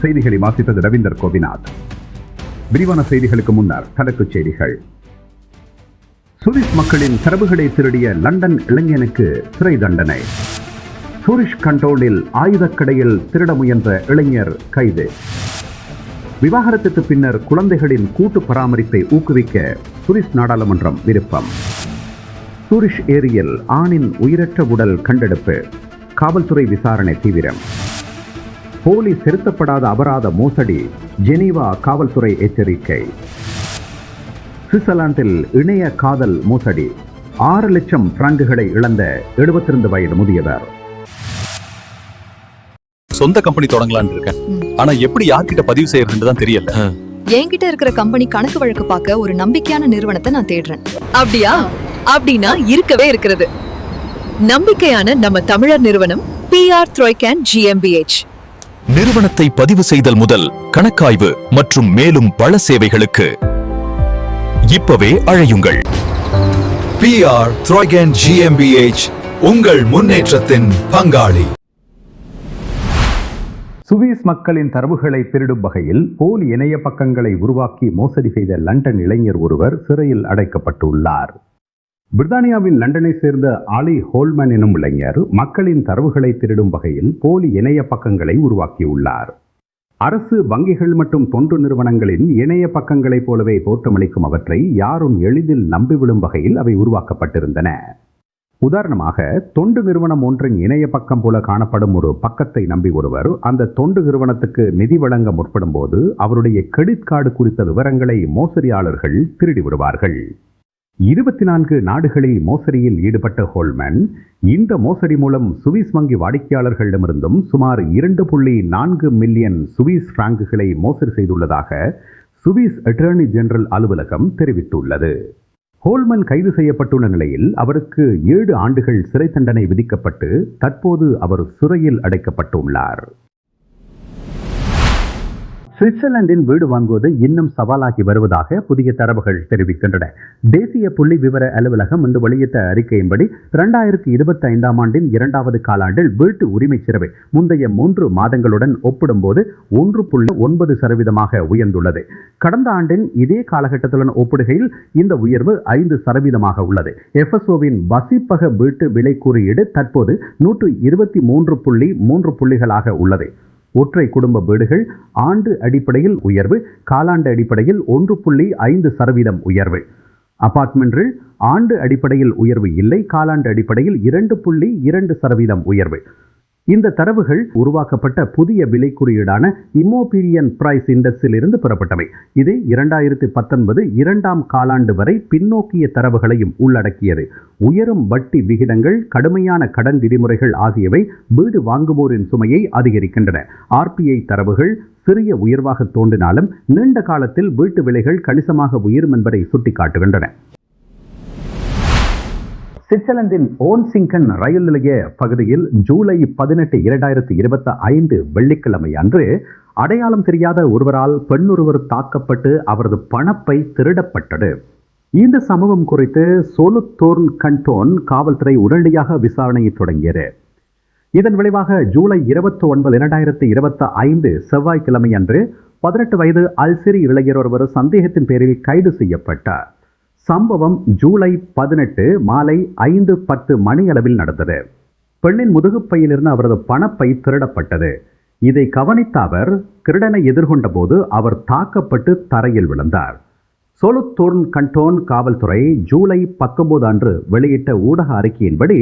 செய்திகளை வாசித்தது ரவீந்தர் கோபிநாத். விரிவான செய்திகளுக்கு முன்னர் தலைப்புச் செய்திகள். சுவிஸ் மக்களின் தரவுகளை திருடிய லண்டன் இளைஞனுக்கு சிறை தண்டனை. சூரிஷ் கண்ட்ரோலில் ஆயுதக்கடையில் திருட முயன்ற இளைஞர் கைது. விவாகரத்துக்கு பின்னர் குழந்தைகளின் கூட்டு பராமரிப்பை ஊக்குவிக்க சுவிஸ் நாடாளுமன்றம் விருப்பம். சூரிஷ் ஏரியில் ஆணின் உயிரற்ற உடல் கண்டெடுப்பு. காவல்துறை விசாரணை தீவிரம். போலி செலுத்தப்படாத அபராத மோசடி ஜெனீவா காவல்துறை எச்சரிக்கை. சுவிட்சர்லாந்தில் இணைய காதல் மோசடி ஆறு லட்சம் பிராங்குகளை இழந்த 72 வயது முதியவர். சொந்த கம்பெனி தொடங்கலாம்னு இருக்கேன். ஆனா எப்படி யார்கிட்ட பதிவு செய்யறதுன்னு தான் தெரியல. என்கிட்ட இருக்கிற கம்பெனி கணக்கு வழக்கு பார்க்க ஒரு நம்பிக்கையான நிறுவனத்தை நான் தேடுறேன். அப்படியா? அப்படின்னா இருக்கவே இருக்கிறது. நம்பிக்கையான நம்ம தமிழர் நிறுவனம் பிஆர் த்ரோய்கேன் ஜிஎம்பிஎச் நிறுவனத்தை பதிவு செய்தல் முதல் கணக்காய்வு மற்றும் மேலும் பல சேவைகளுக்கு. இப்பவே அழையுங்கள். PR Troigen GmbH உங்கள் முன்னேற்றத்தின் பங்காளி. சுவிஸ் மக்களின் தரவுகளை திருடும் வகையில் போலி இணைய பக்கங்களை உருவாக்கி மோசடி செய்த லண்டன் இளைஞர் ஒருவர் சிறையில் அடைக்கப்பட்டுள்ளார். பிரித்தானியாவின் லண்டனை சேர்ந்த ஆலி ஹோல்மேன் எனும் இளைஞர் மக்களின் தரவுகளை திருடும் வகையில் போலி இணைய பக்கங்களை உருவாக்கியுள்ளார். அரசு வங்கிகள் மற்றும் தொண்டு நிறுவனங்களின் இணைய பக்கங்களைப் போலவே தோற்றமளிக்கும் அவற்றை யாரும் எளிதில் நம்பிவிடும் வகையில் அவை உருவாக்கப்பட்டிருந்தன. உதாரணமாக தொண்டு நிறுவனம் ஒன்றின் இணைய பக்கம் போல காணப்படும் ஒரு பக்கத்தை நம்பி ஒருவர் அந்த தொண்டு நிறுவனத்துக்கு நிதி வழங்க முற்படும் போது அவருடைய கிரெடிட் கார்டு குறித்த விவரங்களை மோசடியாளர்கள் திருடி விடுவார்கள். இருபத்தி நான்கு நாடுகளில் மோசடியில் ஈடுபட்ட ஹோல்மன் இந்த மோசடி மூலம் சுவிஸ் வங்கி வாடிக்கையாளர்களிடமிருந்தும் சுமார் இரண்டு புள்ளி நான்கு மில்லியன் சுவிஸ் பிராங்குகளை மோசடி செய்துள்ளதாக சுவிஸ் அட்டர்னி ஜெனரல் அலுவலகம் தெரிவித்துள்ளது. ஹோல்மன் கைது செய்யப்பட்டுள்ள நிலையில் அவருக்கு ஏழு ஆண்டுகள் சிறை தண்டனை விதிக்கப்பட்டு தற்போது அவர் சிறையில் அடைக்கப்பட்டுள்ளார். சுவிட்சர்லாந்தின் வீடு வாங்குவது இன்னும் சவாலாகி வருவதாக புதிய தரவுகள் தெரிவிக்கின்றன. தேசிய புள்ளி விவர அலுவலகம் இன்று வெளியிட்ட அறிக்கையின்படி இரண்டாயிரத்தி இருபத்தி ஐந்தாம் ஆண்டின் இரண்டாவது காலாண்டில் வீட்டு உரிமை சிறவை முந்தைய மூன்று மாதங்களுடன் ஒப்பிடும்போது ஒன்று புள்ளி ஒன்பது சதவீதமாக உயர்ந்துள்ளது. கடந்த ஆண்டின் இதே காலகட்டத்துடன் ஒப்பிடுகையில் இந்த உயர்வு ஐந்து சதவீதமாக உள்ளது. எஃப்எஸ்ஓவின் வசிப்பக வீட்டு விலை குறியீடு தற்போது நூற்று இருபத்தி மூன்று புள்ளி மூன்று புள்ளிகளாக உள்ளது. ஒற்றை குடும்ப வீடுகள் ஆண்டு அடிப்படையில் உயர்வு காலாண்டு அடிப்படையில் ஒன்று புள்ளி ஐந்து சதவீதம் உயர்வு. அபார்ட்மெண்ட்கள் ஆண்டு அடிப்படையில் உயர்வு இல்லை காலாண்டு அடிப்படையில் இரண்டு புள்ளி இரண்டு சதவீதம் உயர்வு. இந்த தரவுகள் உருவாக்கப்பட்ட புதிய விலை குறியீடான இம்மோபீரியன் பிரைஸ் இண்டெக்ஸில் இருந்து பெறப்பட்டவை. இது இரண்டாயிரத்தி பத்தொன்பது இரண்டாம் காலாண்டு வரை பின்னோக்கிய தரவுகளையும் உள்ளடக்கியது. உயரும் வட்டி விகிதங்கள் கடுமையான கடன் விதிமுறைகள் ஆகியவை வீடு வாங்குவோரின் சுமையை அதிகரிக்கின்றன. ஆர்பிஐ தரவுகள் சிறிய உயர்வாக தோன்றினாலும் நீண்ட காலத்தில் வீட்டு விலைகள் கணிசமாக உயரும் என்பதை சுட்டிக்காட்டுகின்றன. சுவிட்சர்லாந்தின் ஓன்சிங்கன் ரயில் நிலைய பகுதியில் ஜூலை பதினெட்டு இரண்டாயிரத்தி இருபத்தி ஐந்து வெள்ளிக்கிழமை அன்று அடையாளம் தெரியாத ஒருவரால் பெண்ணொருவர் தாக்கப்பட்டு அவரது பணப்பை திருடப்பட்டது. இந்த சம்பவம் குறித்து சோலுத்தோர்ன் கண்டோன் காவல்துறை உடனடியாக விசாரணையை தொடங்கியது. இதன் விளைவாக ஜூலை இருபத்தி ஒன்பது இரண்டாயிரத்தி இருபத்தி ஐந்து செவ்வாய்க்கிழமை அன்று பதினெட்டு வயது அல்சிரி இளைஞர் ஒருவர் சந்தேகத்தின் பேரில் கைது செய்யப்பட்டார். சம்பவம் ஜூலை பதினெட்டு மாலை ஐந்து பத்து மணி அளவில் நடந்தது. பெண்ணின் முதுகுப்பையிலிருந்து அவரது பணப்பை திருடப்பட்டது. இதை கவனித்த அவர் திருடனை எதிர்கொண்ட போது அவர் தாக்கப்பட்டு தரையில் விழுந்தார். சோலுத்தோர்ன் கண்டோன் காவல்துறை ஜூலை பத்தொன்பது அன்று வெளியிட்ட ஊடக அறிக்கையின்படி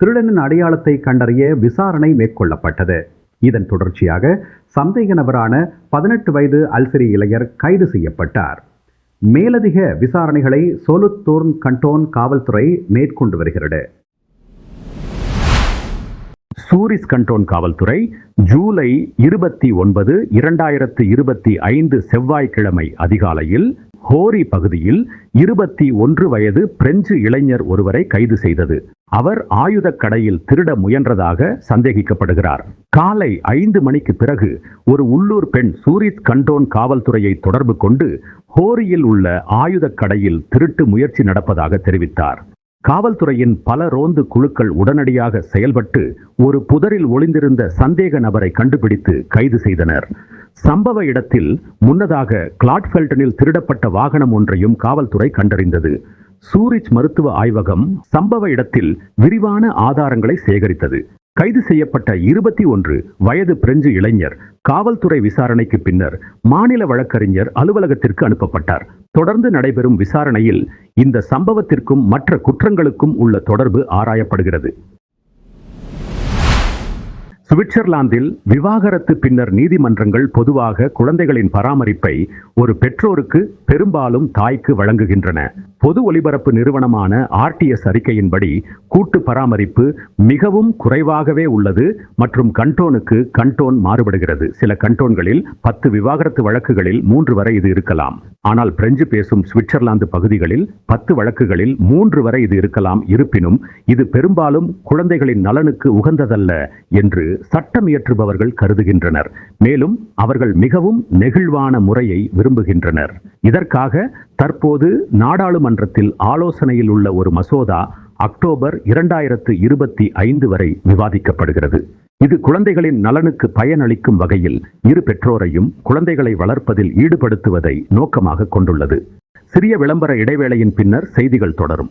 திருடனின் அடையாளத்தை கண்டறிய விசாரணை மேற்கொள்ளப்பட்டது. இதன் தொடர்ச்சியாக சந்தேக நபரான பதினெட்டு வயது அல்சரி இளைஞர் கைது செய்யப்பட்டார். மேலதிக விசாரணைகளை சோலுத்தோர்ன் கண்டோன் காவல்துறை மேற்கொண்டு வருகிறது. சூரிஸ் கண்டோன் காவல்துறை ஜூலை இருபத்தி ஒன்பது இரண்டாயிரத்து இருபத்தி ஐந்து செவ்வாய்க்கிழமை அதிகாலையில் ஹோரி பகுதியில் இருபத்தி ஒன்று வயது பிரெஞ்சு இளைஞர் ஒருவரை கைது செய்தது. அவர் ஆயுதக் கடையில் திருட முயன்றதாக சந்தேகிக்கப்படுகிறார். காலை ஐந்து மணிக்கு பிறகு ஒரு உள்ளூர் பெண் சூரித் கண்டோன் காவல்துறையை தொடர்பு கொண்டு ஹோரியில் உள்ள ஆயுதக் கடையில் திருட்டு முயற்சி நடப்பதாக தெரிவித்தார். காவல்துறையின் பல ரோந்து குழுக்கள் உடனடியாக செயல்பட்டு ஒரு புதரில் ஒளிந்திருந்த சந்தேக நபரை கண்டுபிடித்து கைது செய்தனர். சம்பவ இடத்தில் முன்னதாக கிளாட்ஃபெல்டனில் திருடப்பட்ட வாகனம் ஒன்றையும் காவல்துறை கண்டறிந்தது. சூரிச் மருத்துவ ஆய்வகம் சம்பவ இடத்தில் விரிவான ஆதாரங்களை சேகரித்தது. கைது செய்யப்பட்ட இருபத்தி ஒன்று வயது பிரெஞ்சு இளைஞர் காவல்துறை விசாரணைக்கு பின்னர் மாநில வழக்கறிஞர் அலுவலகத்திற்கு அனுப்பப்பட்டார். தொடர்ந்து நடைபெறும் விசாரணையில் இந்த சம்பவத்திற்கும் மற்ற குற்றங்களுக்கும் உள்ள தொடர்பு ஆராயப்படுகிறது. சுவிட்சர்லாந்தில் விவாகரத்து பின்னர் நீதிமன்றங்கள் பொதுவாக குழந்தைகளின் பராமரிப்பை ஒரு பெற்றோருக்கு பெரும்பாலும் தாய்க்கு வழங்குகின்றன. பொது ஒலிபரப்பு நிறுவனமான ஆர்டிஎஸ் அறிக்கையின்படி கூட்டு பராமரிப்பு மிகவும் குறைவாகவே உள்ளது மற்றும் கண்டோனுக்கு கண்டோன் மாறுபடுகிறது. சில கண்டோன்களில் பத்து விவாகரத்து வழக்குகளில் மூன்று வரை இது இருக்கலாம். ஆனால் பிரெஞ்சு பேசும் சுவிட்சர்லாந்து பகுதிகளில் பத்து வழக்குகளில் மூன்று வரை இது இருக்கலாம். இருப்பினும் இது பெரும்பாலும் குழந்தைகளின் நலனுக்கு உகந்ததல்ல என்று சட்டம் இயற்றுபவர்கள் கருதுகின்றனர். மேலும் அவர்கள் மிகவும் நெகிழ்வான முறையை விரும்புகின்றனர். இதற்காக தற்போது நாடாளுமன்றத்தில் ஆலோசனையில் உள்ள ஒரு மசோதா அக்டோபர் இரண்டாயிரத்து இருபத்தி ஐந்து வரை விவாதிக்கப்படுகிறது. இது குழந்தைகளின் நலனுக்கு பயனளிக்கும் வகையில் இரு பெற்றோரையும் குழந்தைகளை வளர்ப்பதில் ஈடுபடுத்துவதை நோக்கமாக கொண்டுள்ளது. சிறிய விளம்பர இடைவேளையின் பின்னர் செய்திகள் தொடரும்.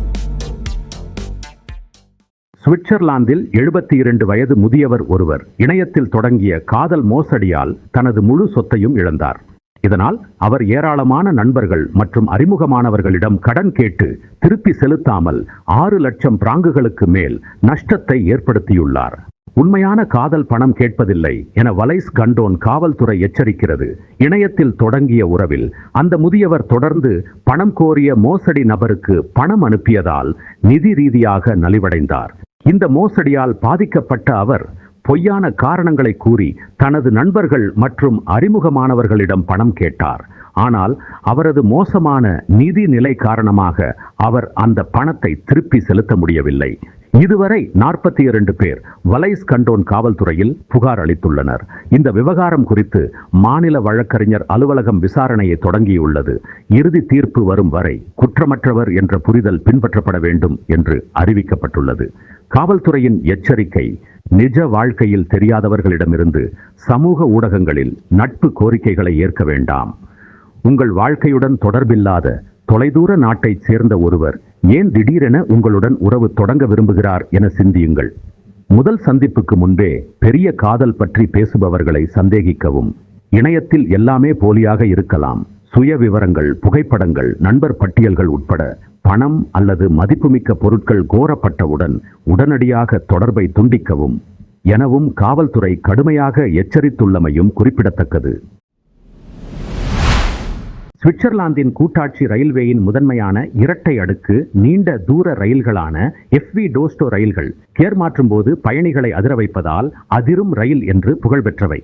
சுவிட்சர்லாந்தில் எழுபத்தி இரண்டு வயது முதியவர் ஒருவர் இணையத்தில் தொடங்கிய காதல் மோசடியால் தனது முழு சொத்தையும் இழந்தார். இதனால் அவர் ஏராளமான நண்பர்கள் மற்றும் அறிமுகமானவர்களிடம் கடன் கேட்டு திருப்பி செலுத்தாமல் ஆறு லட்சம் பிராங்குகளுக்கு மேல் நஷ்டத்தை ஏற்படுத்தியுள்ளார். உண்மையான காதல் பணம் கேட்பதில்லை என வலைஸ் கண்டோன் காவல்துறை எச்சரிக்கிறது. இணையத்தில் தொடங்கிய உறவில் அந்த முதியவர் தொடர்ந்து பணம் கோரிய மோசடி நபருக்கு பணம் அனுப்பியதால் நிதி ரீதியாக நலிவடைந்தார். இந்த மோசடியால் பாதிக்கப்பட்ட அவர் பொய்யான காரணங்களை கூறி தனது நண்பர்கள் மற்றும் அறிமுகமானவர்களிடம் பணம் கேட்டார். ஆனால் அவரது மோசமான நிதி நிலை காரணமாக அவர் அந்த பணத்தை திருப்பி செலுத்த முடியவில்லை. இதுவரை நாற்பத்தி இரண்டு பேர் வலைஸ் கண்டோன் காவல்துறையில் புகார் அளித்துள்ளனர். இந்த விவகாரம் குறித்து மாநில வழக்கறிஞர் அலுவலகம் விசாரணையை தொடங்கியுள்ளது. இறுதி தீர்ப்பு வரும் வரை குற்றமற்றவர் என்ற புரிதல் பின்பற்றப்பட வேண்டும் என்று அறிவிக்கப்பட்டுள்ளது. காவல்துறையின் எச்சரிக்கை நிஜ வாழ்க்கையில் தெரியாதவர்களிடமிருந்து சமூக ஊடகங்களில் நட்பு கோரிக்கைகளை ஏற்க வேண்டாம். உங்கள் வாழ்க்கையுடன் தொடர்பில்லாத தொலைதூர நாட்டைச் சேர்ந்த ஒருவர் ஏன் திடீரென உங்களுடன் உறவு தொடங்க விரும்புகிறார் என சிந்தியுங்கள். முதல் சந்திப்புக்கு முன்பே பெரிய காதல் பற்றி பேசுபவர்களை சந்தேகிக்கவும். இணையத்தில் எல்லாமே போலியாக இருக்கலாம். சுய விவரங்கள் புகைப்படங்கள் நண்பர் பட்டியல்கள் உட்பட பணம் அல்லது மதிப்புமிக்க பொருட்கள் கோரப்பட்டவுடன் உடனடியாக தொடர்பை துண்டிக்கவும். எனவும் காவல்துறை கடுமையாக எச்சரித்துள்ளமையும் குறிப்பிடத்தக்கது. சுவிட்சர்லாந்தின் கூட்டாட்சி ரயில்வேயின் முதன்மையான இரட்டை அடுக்கு நீண்ட தூர ரயில்களான எஃப்வி டோஸ்டோ ரயில்கள். கேர் மாற்றும் போது பயணிகளை அதிர வைப்பதால் அதிரும் ரயில் என்று புகழ் பெற்றவை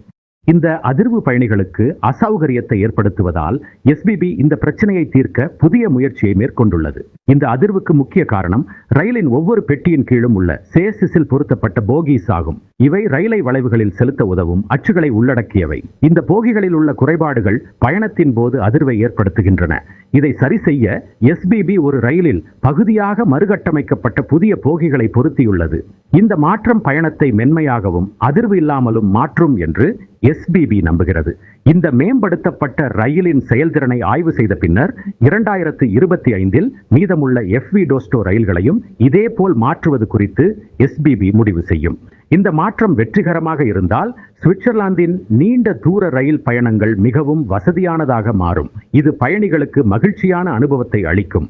இந்த அதிர்வு பயணிகளுக்கு அசௌகரியத்தை ஏற்படுத்துவதால் எஸ்பிபி இந்த பிரச்சனையை தீர்க்க புதிய முயற்சியை மேற்கொண்டுள்ளது. இந்த அதிர்வுக்கு முக்கிய காரணம் ரயிலின் ஒவ்வொரு பெட்டியின் கீழும் உள்ள சேசிஸில் பொருத்தப்பட்ட போகிஸ் ஆகும். இவை ரயிலை வளைவுகளில் செலுத்த உதவும் அச்சுகளை உள்ளடக்கியவை. இந்த போகிகளில் உள்ள குறைபாடுகள் பயணத்தின் போது அதிர்வை ஏற்படுத்துகின்றன. இதை சரி செய்ய எஸ்பிபி ஒரு ரயிலில் பகுதியாக மறுகட்டமைக்கப்பட்ட புதிய போகிகளை பொருத்தியுள்ளது. இந்த மாற்றம் பயணத்தை மென்மையாகவும் அதிர்வு இல்லாமலும் மாற்றும் என்று எஸ்பிபி நம்புகிறது. இந்த மேம்படுத்தப்பட்ட ரயிலின் செயல்திறனை ஆய்வு செய்த பின்னர் இரண்டாயிரத்து இருபத்தி ஐந்தில் மீதமுள்ள எஃப்வி டோஸ்டோ ரயில்களையும் இதேபோல் மாற்றுவது குறித்து எஸ்பிபி முடிவு செய்யும். இந்த மாற்றம் வெற்றிகரமாக இருந்தால் சுவிட்சர்லாந்தின் நீண்ட தூர ரயில் பயணங்கள் மிகவும் வசதியானதாக மாறும். இது பயணிகளுக்கு மகிழ்ச்சியான அனுபவத்தை அளிக்கும்.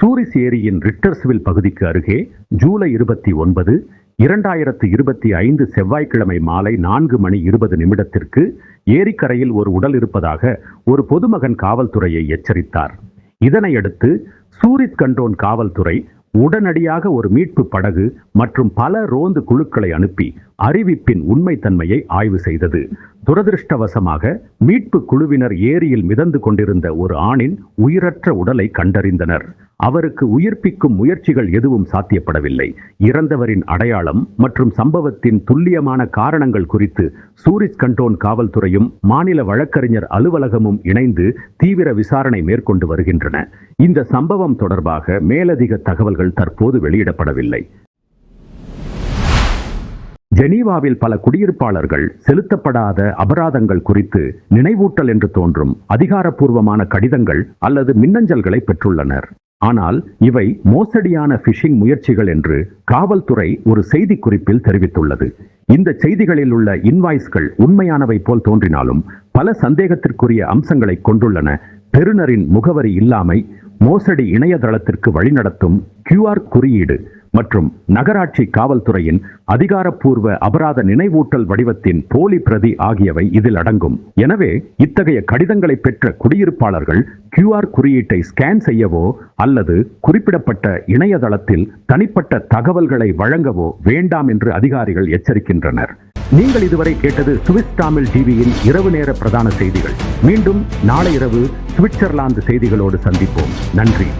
சூரிஸ் ஏரியின் ரிட்டர்ஸ்வில் பகுதிக்கு அருகே ஜூலை இருபத்தி ஒன்பது இரண்டாயிரத்து இருபத்தி ஐந்து செவ்வாய்க்கிழமை மாலை நான்கு மணி இருபது நிமிடத்திற்கு ஏரிக்கரையில் ஒரு உடல் இருப்பதாக ஒரு பொதுமகன் காவல்துறையை எச்சரித்தார். இதனையடுத்து சூரித் கண்டோன் காவல்துறை உடனடியாக ஒரு மீட்பு படகு மற்றும் பல ரோந்து குழுக்களை அனுப்பி அறிவிப்பின் உண்மைத்தன்மையை ஆய்வு செய்தது. துரதிருஷ்டவசமாக மீட்பு குழுவினர் ஏரியில் மிதந்து கொண்டிருந்த ஒரு ஆணின் உயிரற்ற உடலை கண்டறிந்தனர். அவருக்கு உயிர்ப்பிக்கும் முயற்சிகள் எதுவும் சாத்தியப்படவில்லை. இறந்தவரின் அடையாளம் மற்றும் சம்பவத்தின் துல்லியமான காரணங்கள் குறித்து சூரிஸ் கண்டோன் காவல்துறையும் மாநில வழக்கறிஞர் அலுவலகமும் இணைந்து தீவிர விசாரணை மேற்கொண்டு வருகின்றன. இந்த சம்பவம் தொடர்பாக மேலதிக தகவல்கள் தற்போது வெளியிடப்படவில்லை. ஜெனீவாவில் பல குடியிருப்பாளர்கள் செலுத்தப்படாத அபராதங்கள் குறித்து நினைவூட்டல் என்று தோன்றும் அதிகாரப்பூர்வமான கடிதங்கள் அல்லது மின்னஞ்சல்களை பெற்றுள்ளனர். ஆனால் இவை மோசடியான ஃபிஷிங் முயற்சிகள் என்று காவல்துறை ஒரு செய்தி குறிப்பில் தெரிவித்துள்ளது. இந்த செய்திகளில் உள்ள இன்வாய்ஸ்கள் உண்மையானவை போல் தோன்றினாலும் பல சந்தேகத்திற்குரிய அம்சங்களை கொண்டுள்ளன. பெறுநரின் முகவரி இல்லாமை மோசடி இணையதளத்திற்கு வழிநடத்தும் கியூஆர் குறியீடு மற்றும் நகராட்சி காவல்துறையின் அதிகாரப்பூர்வ அபராத நினைவூட்டல் வடிவத்தின் போலி பிரதி ஆகியவை இதில் அடங்கும். எனவே இத்தகைய கடிதங்களை பெற்ற குடியிருப்பாளர்கள் கியூஆர் குறியீட்டை ஸ்கேன் செய்யவோ அல்லது குறிப்பிடப்பட்ட இணையதளத்தில் தனிப்பட்ட தகவல்களை வழங்கவோ வேண்டாம் என்று அதிகாரிகள் எச்சரிக்கின்றனர். நீங்கள் இதுவரை கேட்டது சுவிஸ் தமிழ் டிவியின் இரவு நேர பிரதான செய்திகள். மீண்டும் நாளை இரவு சுவிட்சர்லாந்து செய்திகளோடு சந்திப்போம். நன்றி.